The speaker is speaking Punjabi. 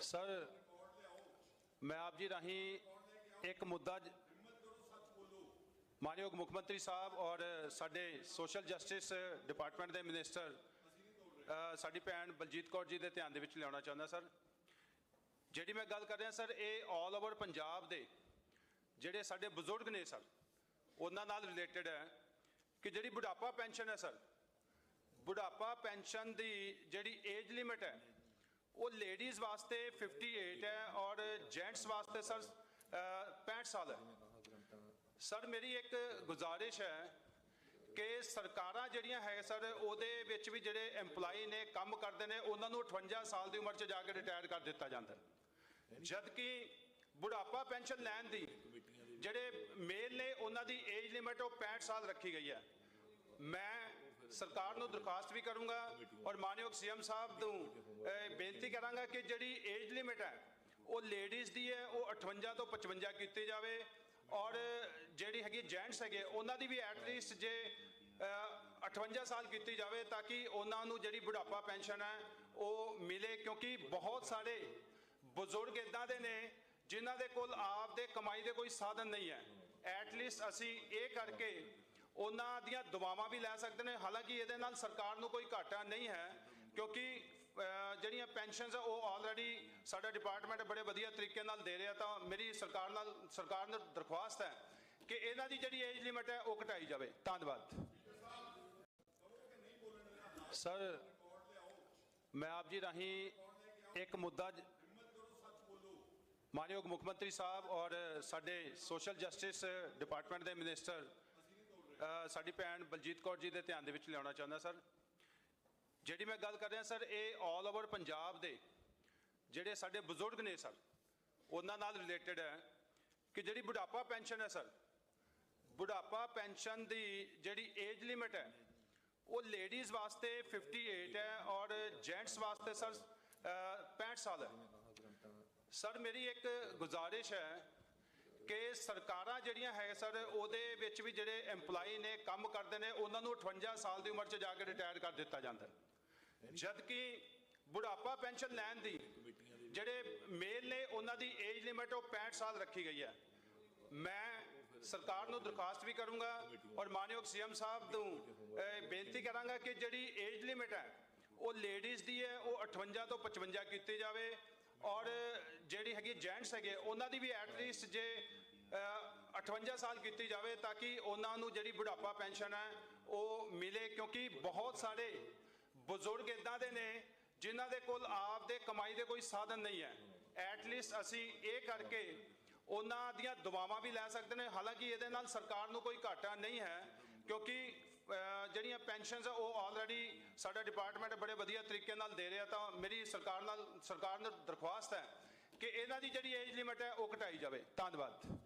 ਸਰ, ਮੈਂ ਆਪ ਜੀ ਰਾਹੀਂ ਇੱਕ ਮੁੱਦਾ ਮਾਨਯੋਗ ਮੁੱਖ ਮੰਤਰੀ ਸਾਹਿਬ ਔਰ ਸਾਡੇ ਸੋਸ਼ਲ ਜਸਟਿਸ ਡਿਪਾਰਟਮੈਂਟ ਦੇ ਮਿਨਿਸਟਰ ਸਾਡੀ ਭੈਣ ਬਲਜੀਤ ਕੌਰ ਜੀ ਦੇ ਧਿਆਨ ਦੇ ਵਿੱਚ ਲਿਆਉਣਾ ਚਾਹੁੰਦਾ ਸਰ। ਜਿਹੜੀ ਮੈਂ ਗੱਲ ਕਰ ਰਿਹਾ ਸਰ, ਇਹ ਆਲ ਓਵਰ ਪੰਜਾਬ ਦੇ ਜਿਹੜੇ ਸਾਡੇ ਬਜ਼ੁਰਗ ਨੇ ਸਰ, ਉਹਨਾਂ ਨਾਲ ਰਿਲੇਟਡ ਹੈ ਕਿ ਜਿਹੜੀ ਬੁਢਾਪਾ ਪੈਨਸ਼ਨ ਹੈ ਸਰ, ਬੁਢਾਪਾ ਪੈਨਸ਼ਨ ਦੀ ਜਿਹੜੀ ਏਜ ਲਿਮਿਟ ਹੈ ਉਹ ਲੇਡੀਜ਼ ਵਾਸਤੇ 58 ਹੈ ਔਰ ਜੈਂਟਸ ਵਾਸਤੇ ਸਰ 65 ਸਾਲ ਹੈ। ਸਰ ਮੇਰੀ ਇੱਕ ਗੁਜ਼ਾਰਿਸ਼ ਹੈ ਕਿ ਸਰਕਾਰਾਂ ਜਿਹੜੀਆਂ ਹੈ ਸਰ ਉਹਦੇ ਵਿੱਚ ਵੀ ਜਿਹੜੇ EMPLOYE ਨੇ ਕੰਮ ਕਰਦੇ ਨੇ, ਉਹਨਾਂ ਨੂੰ 58 ਸਾਲ ਦੀ ਉਮਰ 'ਚ ਜਾ ਕੇ ਰਿਟਾਇਰ ਕਰ ਦਿੱਤਾ ਜਾਂਦਾ ਹੈ। ਜਦ ਕਿ ਬੁਢਾਪਾ ਪੈਨਸ਼ਨ ਲੈਣ ਦੀ ਜਿਹੜੇ ਮੇਲ ਨੇ, ਉਹਨਾਂ ਦੀ ਏਜ ਲਿਮਿਟ ਉਹ 65 ਸਾਲ ਰੱਖੀ ਗਈ ਹੈ। ਮੈਂ ਸਰਕਾਰ ਨੂੰ ਦਰਖਾਸਤ ਵੀ ਕਰੂੰਗਾ ਔਰ ਮਾਨਯੋਗ ਸੀਐਮ ਸਾਹਿਬ ਨੂੰ ਬੇਨਤੀ ਕਰਾਂਗਾ ਕਿ ਜਿਹੜੀ ਏਜ ਲਿਮਿਟ ਹੈ ਉਹ ਲੇਡੀਜ਼ ਦੀ ਹੈ ਉਹ 58 ਤੋਂ 55 ਕੀਤੀ ਜਾਵੇ ਔਰ ਜਿਹੜੀ ਹੈਗੀ ਜੈਂਟਸ ਹੈਗੇ ਉਹਨਾਂ ਦੀ ਵੀ ਐਟਲੀਸਟ ਜੇ ਅਹ, 58 ਸਾਲ ਕੀਤੀ ਜਾਵੇ ਤਾਂ ਕਿ ਉਹਨਾਂ ਨੂੰ ਜਿਹੜੀ ਬੁਢਾਪਾ ਪੈਨਸ਼ਨ ਹੈ ਉਹ ਮਿਲੇ ਕਿਉਂਕਿ ਬਹੁਤ ਸਾਰੇ ਬਜ਼ੁਰਗ ਇਦਾਂ ਦੇ ਨੇ ਜਿਨ੍ਹਾਂ ਦੇ ਕੋਲ ਆਪ ਦੇ ਕਮਾਈ ਦੇ ਕੋਈ ਸਾਧਨ ਨਹੀਂ ਹੈ। ਐਟਲੀਸਟ ਅਸੀਂ ਇਹ ਕਰਕੇ ਉਹਨਾਂ ਦੀਆਂ ਦੁਆਵਾਂ ਵੀ ਲੈ ਸਕਦੇ ਨੇ। ਹਾਲਾਂਕਿ ਇਹਦੇ ਨਾਲ ਸਰਕਾਰ ਨੂੰ ਕੋਈ ਘਾਟਾ ਨਹੀਂ ਹੈ, ਕਿਉਂਕਿ ਜਿਹੜੀਆਂ ਪੈਨਸ਼ਨਸ ਆ, ਉਹ ਆਲਰੇਡੀ ਸਾਡਾ ਡਿਪਾਰਟਮੈਂਟ ਬੜੇ ਵਧੀਆ ਤਰੀਕੇ ਨਾਲ ਦੇ ਰਿਹਾ। ਤਾਂ ਮੇਰੀ ਸਰਕਾਰ ਨਾਲ, ਸਰਕਾਰ ਨੂੰ ਦਰਖਾਸਤ ਹੈ ਕਿ ਇਹਨਾਂ ਦੀ ਜਿਹੜੀ ਏਜ ਲਿਮਿਟ ਹੈ, ਉਹ ਘਟਾਈ ਜਾਵੇ। ਧੰਨਵਾਦ। ਸਰ, ਮੈਂ ਆਪ ਜੀ ਰਾਹੀਂ ਇੱਕ ਮੁੱਦਾ ਮਾਨਯੋਗ ਮੁੱਖ ਮੰਤਰੀ ਸਾਹਿਬ ਔਰ ਸਾਡੇ ਸੋਸ਼ਲ ਜਸਟਿਸ ਡਿਪਾਰਟਮੈਂਟ ਦੇ ਮਿਨਿਸਟਰ ਸਾਡੀ ਭੈਣ ਬਲਜੀਤ ਕੌਰ ਜੀ ਦੇ ਧਿਆਨ ਦੇ ਵਿੱਚ ਲਿਆਉਣਾ ਚਾਹੁੰਦਾ, ਸਰ। ਜਿਹੜੀ ਮੈਂ ਗੱਲ ਕਰ ਰਿਹਾ, ਸਰ, ਇਹ ਆਲ ਓਵਰ ਪੰਜਾਬ ਦੇ ਜਿਹੜੇ ਸਾਡੇ ਬਜ਼ੁਰਗ ਨੇ, ਸਰ, ਉਹਨਾਂ ਨਾਲ ਰਿਲੇਟਡ ਹੈ ਕਿ ਜਿਹੜੀ ਬੁਢਾਪਾ ਪੈਨਸ਼ਨ ਹੈ, ਸਰ, ਬੁਢਾਪਾ ਪੈਨਸ਼ਨ ਦੀ ਜਿਹੜੀ ਏਜ ਲਿਮਿਟ ਹੈ, ਉਹ ਲੇਡੀਜ਼ ਵਾਸਤੇ 58 ਹੈ ਔਰ ਜੈਂਟਸ ਵਾਸਤੇ, ਸਰ 65 ਸਾਲ ਹੈ। ਸਰ, ਮੇਰੀ ਇੱਕ ਗੁਜ਼ਾਰਿਸ਼ ਹੈ ਕਿ ਸਰਕਾਰਾਂ ਜਿਹੜੀਆਂ ਹੈ ਸਰ, ਉਹਦੇ ਵਿੱਚ ਵੀ ਜਿਹੜੇ EMPLOYE ਨੇ ਕੰਮ ਕਰਦੇ ਨੇ, ਉਹਨਾਂ ਨੂੰ 58 ਸਾਲ ਦੀ ਉਮਰ 'ਚ ਜਾ ਕੇ ਰਿਟਾਇਰ ਕਰ ਦਿੱਤਾ ਜਾਂਦਾ ਹੈ। ਜਦ ਕਿ ਬੁਢਾਪਾ ਪੈਨਸ਼ਨ ਲੈਣ ਦੀ ਜਿਹੜੇ ਮੇਲ ਨੇ, ਉਹਨਾਂ ਦੀ ਏਜ ਲਿਮਿਟ ਉਹ 65 ਸਾਲ ਰੱਖੀ ਗਈ ਹੈ। ਮੈਂ ਸਰਕਾਰ ਨੂੰ ਦਰਖਾਸਤ ਵੀ ਕਰੂੰਗਾ ਔਰ ਮਾਨਯੋਗ ਸੀਐਮ ਸਾਹਿਬ ਨੂੰ ਬੇਨਤੀ ਕਰਾਂਗਾ ਕਿ ਜਿਹੜੀ ਏਜ ਲਿਮਿਟ ਹੈ, ਉਹ ਲੇਡੀਜ਼ ਦੀ ਹੈ, ਉਹ 58 ਤੋਂ 55 ਕੀਤੀ ਜਾਵੇ ਔਰ ਜਿਹੜੀ ਹੈਗੀ ਜੈਂਟਸ ਹੈਗੇ, ਉਹਨਾਂ ਦੀ ਵੀ ਐਟਲੀਸਟ ਜੇ 58 ਸਾਲ ਕੀਤੀ ਜਾਵੇ ਤਾਂ ਕਿ ਉਹਨਾਂ ਨੂੰ ਜਿਹੜੀ ਬੁਢਾਪਾ ਪੈਨਸ਼ਨ ਹੈ, ਉਹ ਮਿਲੇ, ਕਿਉਂਕਿ ਬਹੁਤ ਸਾਰੇ ਬਜ਼ੁਰਗ ਇਦਾਂ ਦੇ ਨੇ ਜਿਨ੍ਹਾਂ ਦੇ ਕੋਲ ਆਪ ਦੇ ਕਮਾਈ ਦੇ ਕੋਈ ਸਾਧਨ ਨਹੀਂ ਹੈ। ਐਟਲੀਸਟ ਅਸੀਂ ਇਹ ਕਰਕੇ ਉਹਨਾਂ ਦੀਆਂ ਦੁਆਵਾਂ ਵੀ ਲੈ ਸਕਦੇ ਨੇ। ਹਾਲਾਂਕਿ ਇਹਦੇ ਨਾਲ ਸਰਕਾਰ ਨੂੰ ਕੋਈ ਘਾਟਾ ਨਹੀਂ ਹੈ, ਕਿਉਂਕਿ ਜਿਹੜੀਆਂ ਪੈਨਸ਼ਨਸ ਆ, ਉਹ ਆਲਰੇਡੀ ਸਾਡਾ ਡਿਪਾਰਟਮੈਂਟ ਬੜੇ ਵਧੀਆ ਤਰੀਕੇ ਨਾਲ ਦੇ ਰਿਹਾ ਤਾਂ ਮੇਰੀ ਸਰਕਾਰ ਨਾਲ, ਸਰਕਾਰ ਨੂੰ ਦਰਖਾਸਤ ਹੈ ਕਿ ਇਹਨਾਂ ਦੀ ਜਿਹੜੀ ਏਜ ਲਿਮਿਟ ਹੈ, ਉਹ ਘਟਾਈ ਜਾਵੇ। ਧੰਨਵਾਦ।